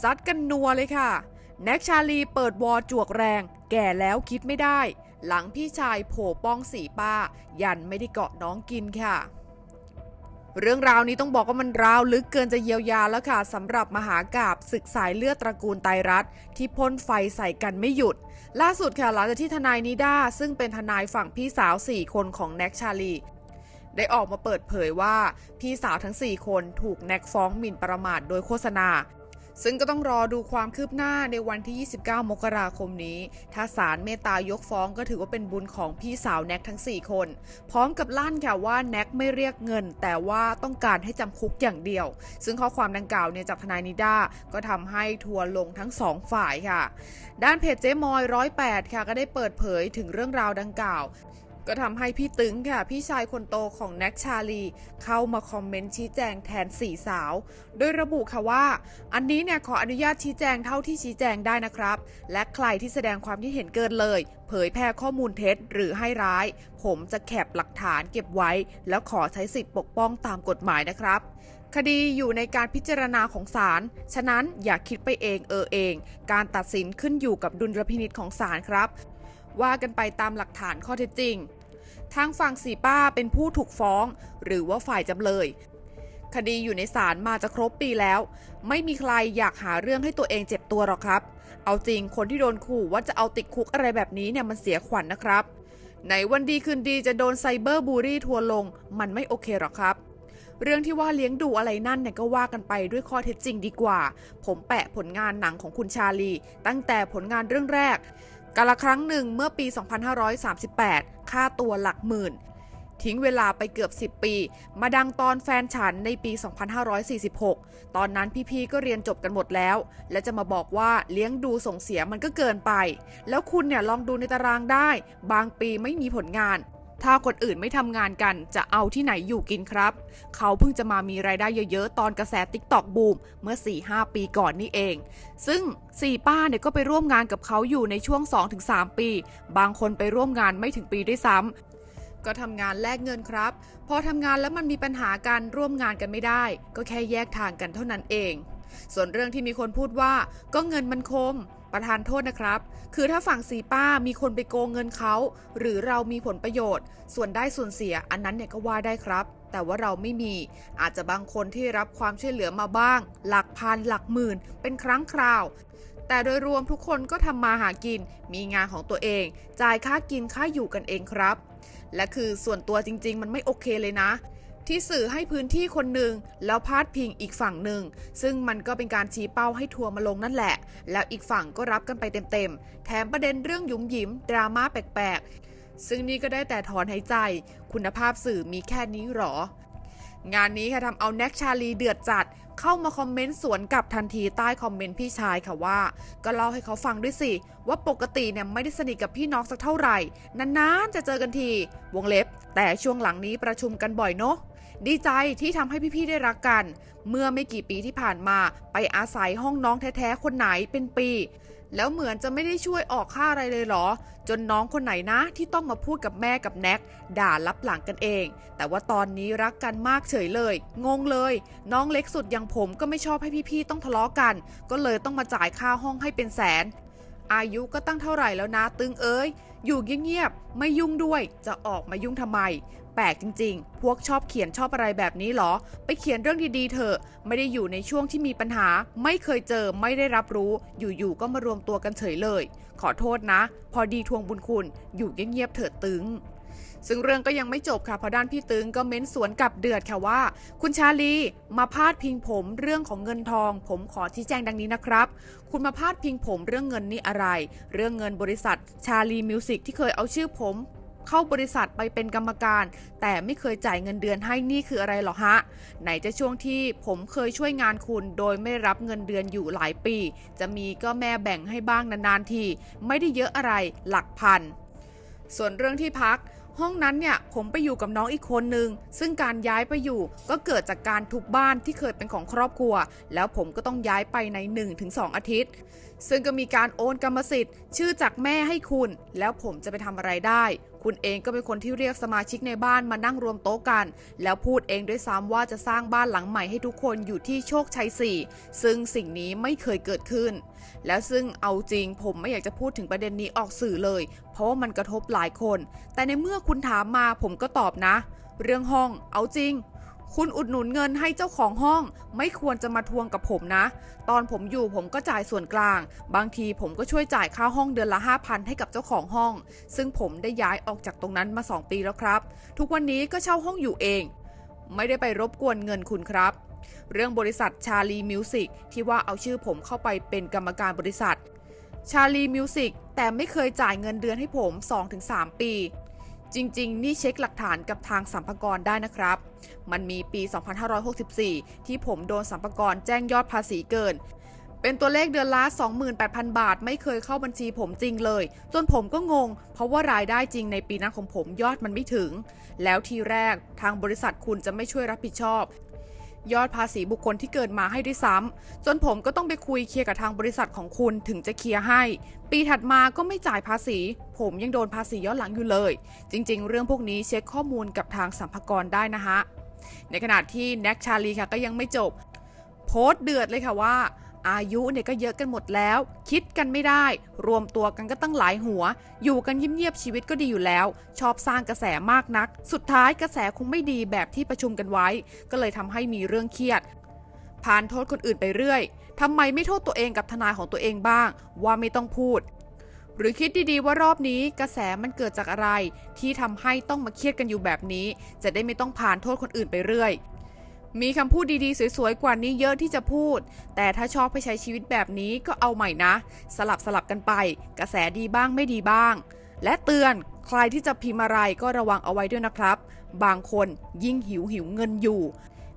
ซัดกันนัวเลยค่ะ แน็กชาลีเปิดวอจวกแรง แก่แล้วคิดไม่ได้ หลังพี่ชายโผป้องสีป้า ยันไม่ได้เกาะน้องกินค่ะ เรื่องราวนี้ต้องบอกว่ามันราวลึกเกินจะเยียวยาแล้วค่ะสำหรับมหากาบศึกสายเลือดตระกูลไตรัตที่พ่นไฟใส่กันไม่หยุด ล่าสุดค่ะหลังจากที่ทนายนิด้าซึ่งเป็นทนายฝั่งพี่สาว 4 คนของแน็กชาลีได้ออกมาเปิดเผยว่า พี่สาวทั้ง 4 คนถูกแน็กฟ้องหมิ่นประมาทโดยโฆษณา ซึ่งก็ต้องรอดูความคืบหน้าในวันที่ 29 มกราคมนี้ ถ้าศาลเมตายกฟ้องก็ถือว่าเป็นบุญของพี่สาวแน็กทั้ง 4 คน พร้อมกับลั่นค่ะว่าแน็กไม่เรียกเงิน แต่ว่าต้องการให้จำคุกอย่างเดียว ซึ่งข้อความดังกล่าวเนี่ยจากทนายนิด้าก็ทำให้ทัวร์ลงทั้งสองฝ่ายค่ะ ด้านเพจเจ๊มอยร้อยแปดค่ะก็ได้เปิดเผยถึงเรื่องราวดังกล่าว ก็ทำให้พี่ตึงค่ะ พี่ชายคนโตของแน็กชาลี เข้ามาคอมเมนต์ชี้แจงแทนสี่สาว โดยระบุค่ะว่า อันนี้เนี่ยขออนุญาตชี้แจงเท่าที่ชี้แจงได้นะครับ และใครที่แสดงความที่เห็นเกินเลย เผยแพร่ข้อมูลเท็จหรือให้ร้าย ผมจะแคปหลักฐานเก็บไว้ แล้วขอใช้สิทธิ์ปกป้องตามกฎหมายนะครับคดีอยู่ในการพิจารณาของศาล ฉะนั้นอย่าคิดไปเองเออเอง การตัดสินขึ้นอยู่กับดุลพินิจของศาลครับ ว่ากันไปตามหลักฐานข้อเท็จจริง ทางฝั่งสีป้าเป็นผู้ถูกฟ้อง หรือว่าฝ่ายจำเลย คดีอยู่ในศาลมาจะครบปีแล้ว ไม่มีใครอยากหาเรื่องให้ตัวเองเจ็บตัวหรอกครับ เอาจริงคนที่โดนขู่ว่าจะเอาติดคุกอะไรแบบนี้เนี่ยมันเสียขวัญนนะครับไหนวันดีคืนดีจะโดนไซเบอร์บูรี่ทัวลง มันไม่โอเคหรอกครับ เรื่องที่ว่าเลี้ยงดูอะไรนั่นเนี่ยก็ว่ากันไปด้วยข้อเท็จจริงดีกว่า ผมแปะผลงานหนังของคุณชาลี ตั้งแต่ผลงานเรื่องแรก กาละครั้งหนึ่งเมื่อปี 2538 ค่าตัวหลักหมื่น ทิ้งเวลาไปเกือบ 10 ปี มาดังตอนแฟนฉันในปี 2546 ตอนนั้นพี่ๆก็เรียนจบกันหมดแล้ว และจะมาบอกว่าเลี้ยงดูส่งเสียมันก็เกินไป แล้วคุณเนี่ยลองดูในตารางได้ บางปีไม่มีผลงาน ถ้าคนอื่นไม่ทำงานกันจะเอาที่ไหนอยู่กินครับ เขาเพิ่งจะมามีรายได้เยอะๆ ตอนกระแสติ๊กต็อกบูมเมื่อ 4-5 ปีก่อนนี่เอง ซึ่ง 4 ป้าเนี่ยก็ไปร่วมงานกับเขาอยู่ในช่วง 2-3 ปี บางคนไปร่วมงานไม่ถึงปีด้วยซ้ำก็ทำงานแลกเงินครับ พอทำงานแล้วมันมีปัญหาการร่วมงานกันไม่ได้ ก็แค่แยกทางกันเท่านั้นเอง ส่วนเรื่องที่มีคนพูดว่าก็เงินมันคม ประธานโทษนะครับ คือถ้าฝั่งสีป้ามีคนไปโกงเงินเขา หรือเรามีผลประโยชน์ ส่วนได้ส่วนเสียอันนั้นเนี่ยก็ว่าได้ครับ แต่ว่าเราไม่มี อาจจะบางคนที่รับความช่วยเหลือมาบ้าง หลักพันหลักหมื่น เป็นครั้งคราว แต่โดยรวมทุกคนก็ทำมาหากิน มีงานของตัวเอง จ่ายค่ากินค่าอยู่กันเองครับ และคือส่วนตัวจริง ๆ มันไม่โอเคเลยนะ ที่สื่อให้พื้นที่คนหนึ่งแล้วพาดพิงอีกฝั่งหนึ่ง ซึ่งมันก็เป็นการชี้เป้าให้ทัวร์มาลงนั่นแหละ แล้วอีกฝั่งก็รับกันไปเต็มๆ แถมประเด็นเรื่องหยุมหยิมดราม่าแปลกๆ ซึ่งนี่ก็ได้แต่ถอนหายใจ คุณภาพสื่อมีแค่นี้หรอ งานนี้ค่ะทำเอาแน็กชาลีเดือดจัดเข้ามาคอมเมนต์สวนกลับทันทีใต้คอมเมนต์พี่ชายค่ะว่า ก็เล่าให้เขาฟังด้วยสิ ว่าปกติเนี่ยไม่ได้สนิทกับพี่น้องสักเท่าไหร่ นานๆจะเจอกันที วงเล็บ แต่ช่วงหลังนี้ประชุมกันบ่อยเนาะ ดีใจที่ทำให้พี่ๆได้รักกัน เมื่อไม่กี่ปีที่ผ่านมาไปอาศัยห้องน้องแท้ๆคนไหนเป็นปี แล้วเหมือนจะไม่ได้ช่วยออกค่าอะไรเลยเหรอ จนน้องคนไหนนะที่ต้องมาพูดกับแม่กับแน็กด่ารับหลังกันเอง แต่ว่าตอนนี้รักกันมากเฉยเลย งงเลย น้องเล็กสุดอย่างผมก็ไม่ชอบให้พี่ๆต้องทะเลาะกัน ก็เลยต้องมาจ่ายค่าห้องให้เป็นแสนอายุก็ตั้งเท่าไหร่แล้วนะ ตึงเอ้ย อยู่เงียบๆไม่ยุ่งด้วยจะออกมายุ่งทำไม ปลกจริง ๆ พวกชอบเขียนชอบอะไรแบบนี้เหรอ ไปเขียนเรื่องดีๆเถอะ ไม่ได้อยู่ในช่วงที่มีปัญหา ไม่เคยเจอ ไม่ได้รับรู้ อยู่ๆ ก็มารวมตัวกันเฉยเลย ขอโทษนะ พอดีทวงบุญคุณ อยู่เงียบๆ เถิดตึงซึ่งเรื่องก็ยังไม่จบค่ะเพราะด้านพี่ตึงก็เม้นสวนกับเดือดค่ะว่า คุณชาลีมาพาดพิงผมเรื่องของเงินทอง ผมขอชี้แจงดังนี้นะครับ คุณมาพาดพิงผมเรื่องเงินนี่อะไร เรื่องเงินบริษัทชาลีมิวสิกที่เคยเอาชื่อผม เข้าบริษัทไปเป็นกรรมการ แต่ไม่เคยจ่ายเงินเดือนให้นี่คืออะไรหรอฮะ ไหนจะช่วงที่ผมเคยช่วยงานคุณ โดยไม่รับเงินเดือนอยู่หลายปี จะมีก็แม่แบ่งให้บ้างนานๆที ไม่ได้เยอะอะไรหลักพัน ส่วนเรื่องที่พักห้องนั้นเนี่ยผมไปอยู่กับน้องอีกคนนึง ซึ่งการย้ายไปอยู่ก็เกิดจากการทุบบ้านที่เคยเป็นของครอบครัว แล้วผมก็ต้องย้ายไปใน 1-2 อาทิตย์ ซึ่งก็มีการโอนกรรมสิทธิ์ ชื่อจากแม่ให้คุณ แล้วผมจะไปทำอะไรได้ คุณเองก็เป็นคนที่เรียกสมาชิกในบ้านมานั่งรวมโต๊ะกัน แล้วพูดเองด้วยซ้ำว่าจะสร้างบ้านหลังใหม่ให้ทุกคนอยู่ที่โชคชัย 4 ซึ่งสิ่งนี้ไม่เคยเกิดขึ้น แล้วซึ่งเอาจริงผมไม่อยากจะพูดถึงประเด็นนี้ออกสื่อเลย เพราะว่ามันกระทบหลายคน แต่ในเมื่อคุณถามมาผมก็ตอบนะ เรื่องห้องเอาจริง คุณอุดหนุนเงินให้เจ้าของห้อง ไม่ควรจะมาทวงกับผมนะ ตอนผมอยู่ผมก็จ่ายส่วนกลาง บางทีผมก็ช่วยจ่ายค่าห้องเดือนละ 5,000 ให้กับเจ้าของห้อง ซึ่งผมได้ย้ายออกจากตรงนั้นมา 2 ปีแล้วครับ ทุกวันนี้ก็เช่าห้องอยู่เอง ไม่ได้ไปรบกวนเงินคุณครับ เรื่องบริษัทชาลีมิวสิกที่ว่าเอาชื่อผมเข้าไปเป็นกรรมการบริษัทชาลีมิวสิกแต่ไม่เคยจ่ายเงินเดือนให้ผม 2-3 ปี จริง ๆ นี่เช็คหลักฐานกับทางสัมภากรได้นะครับ มันมีปี 2564 ที่ผมโดนสัมภากรแจ้งยอดภาษีเกิน เป็นตัวเลขเดือนละ 28,000 บาท ไม่เคยเข้าบัญชีผมจริงเลย จนผมก็งง เพราะว่ารายได้จริงในปีนั้นของผมยอดมันไม่ถึง แล้วทีแรกทางบริษัทคุณจะไม่ช่วยรับผิดชอบ ยอดภาษีบุคคลที่เกินมาให้ด้วยซ้ำจนผมก็ต้องไปคุยเคลียร์กับทางบริษัทของคุณถึงจะเคลียร์ให้ ปีถัดมาก็ไม่จ่ายภาษี ผมยังโดนภาษีย้อนหลังอยู่เลย จริง ๆ เรื่องพวกนี้เช็คข้อมูลกับทางสัมภากรได้นะฮะในขณะที่แน็กชาลีค่ะก็ยังไม่จบ โพสต์เดือดเลยค่ะว่า อายุเนี่ยก็เยอะกันหมดแล้ว คิดกันไม่ได้ รวมตัวกันก็ตั้งหลายหัว อยู่กันเงียบๆชีวิตก็ดีอยู่แล้ว ชอบสร้างกระแสมากนัก สุดท้ายกระแสคงไม่ดีแบบที่ประชุมกันไว้ ก็เลยทำให้มีเรื่องเครียดผ่านโทษคนอื่นไปเรื่อยทำไมไม่โทษตัวเองกับทนายของตัวเองบ้าง ว่าไม่ต้องพูด หรือคิดดีๆว่ารอบนี้กระแสมันเกิดจากอะไร ที่ทำให้ต้องมาเครียดกันอยู่แบบนี้ จะได้ไม่ต้องผ่านโทษคนอื่นไปเรื่อย มีคำพูดดีๆ สวยๆ กว่านี้เยอะที่จะพูด แต่ถ้าชอบไปใช้ชีวิตแบบนี้ก็เอาใหม่นะ สลับสลับกันไป กระแสดีบ้างไม่ดีบ้าง และเตือนใครที่จะพิมพ์อะไรก็ระวังเอาไว้ด้วยนะครับ บางคนยิ่งหิวหิวเงินอยู่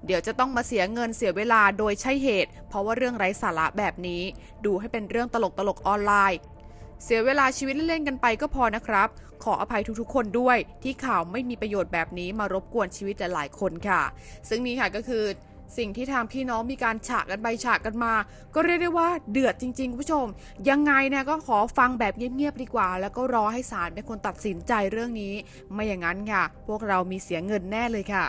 เดี๋ยวจะต้องมาเสียเงินเสียเวลาโดยใช่เหตุ เพราะว่าเรื่องไร้สาระแบบนี้ ดูให้เป็นเรื่องตลกตลกออนไลน์ เสียเวลาชีวิตเล่นๆกันไปก็พอนะครับ ขออภัยทุกๆ คนด้วย ที่ข่าวไม่มีประโยชน์แบบนี้มารบกวนชีวิตหลายๆคนค่ะ ซึ่งนี่ค่ะก็คือสิ่งที่ทางพี่น้องมีการฉากกันไปฉากกันมา ก็เรียกได้ว่าเดือดจริงๆคุณผู้ชม ยังไงเนี่ยก็ขอฟังแบบเงียบๆดีกว่า แล้วก็รอให้ศาลเป็นคนตัดสินใจเรื่องนี้ ไม่อย่างนั้นค่ะ พวกเรามีเสียเงินแน่เลยค่ะ